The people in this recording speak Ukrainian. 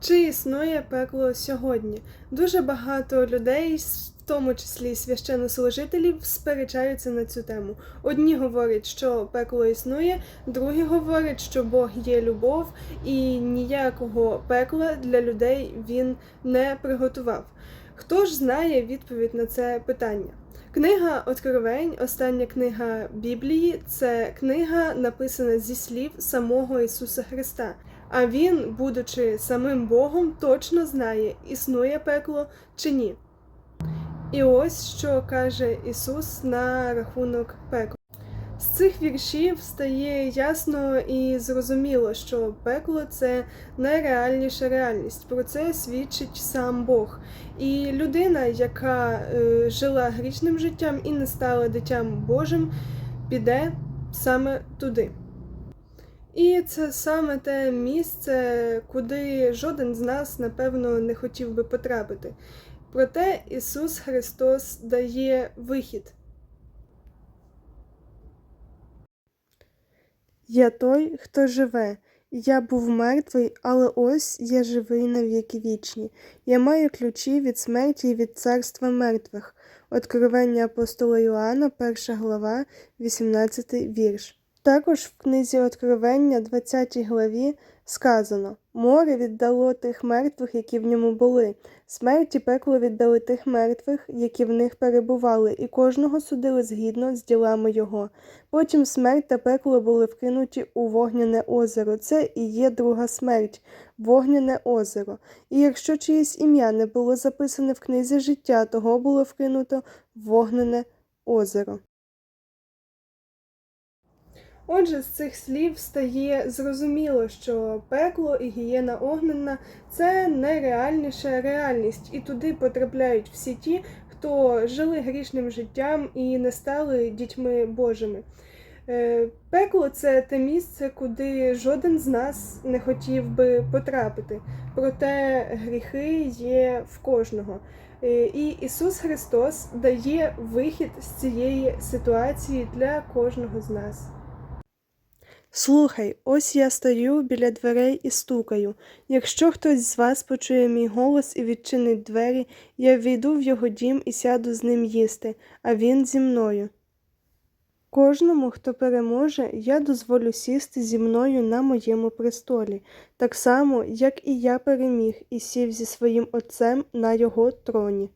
Чи існує пекло сьогодні? Дуже багато людей, в тому числі священнослужителів, сперечаються на цю тему. Одні говорять, що пекло існує, другі говорять, що Бог є любов, і ніякого пекла для людей він не приготував. Хто ж знає відповідь на це питання? Книга Откровень, остання книга Біблії, це книга, написана зі слів самого Ісуса Христа. А він, будучи самим Богом, точно знає, існує пекло чи ні. І ось що каже Ісус на рахунок пекла. З цих віршів стає ясно і зрозуміло, що пекло це найреальніша реальність. Про це свідчить сам Бог. І людина, яка е, жила грішним життям і не стала дитям Божим, піде саме туди. І це саме те місце, куди жоден з нас, напевно, не хотів би потрапити. Проте Ісус Христос дає вихід. Я той, хто живе. Я був мертвий, але ось я живий на віки вічні. Я маю ключі від смерті і від царства мертвих. Откровення апостола Йоанна, 1 глава, 18 вірш. Також в книзі Откровення, 20 главі, сказано: Море віддало тих мертвих, які в ньому були. Смерть і пекло віддали тих мертвих, які в них перебували, і кожного судили згідно з ділами його. Потім смерть та пекло були вкинуті у вогняне озеро. Це і є друга смерть, вогняне озеро. І якщо чиєсь ім'я не було записане в книзі життя, того було вкинуто в вогняне озеро. Отже, з цих слів стає зрозуміло, що пекло і гієна огненна це найреальніша реальність, і туди потрапляють всі ті, хто жили грішним життям і не стали дітьми Божими. Е, Пекло це те місце, куди жоден з нас не хотів би потрапити. Проте гріхи є в кожного. Е, І Ісус Христос дає вихід з цієї ситуації для кожного з нас. Слухай, ось я стою біля дверей і стукаю. Якщо хтось з вас почує мій голос і відчинить двері, я війду в його дім і сяду з ним їсти, а він зі мною. Кожному, хто переможе, я дозволю сісти зі мною на моєму престолі, так само, як і я переміг і сів зі своїм отцем на його троні.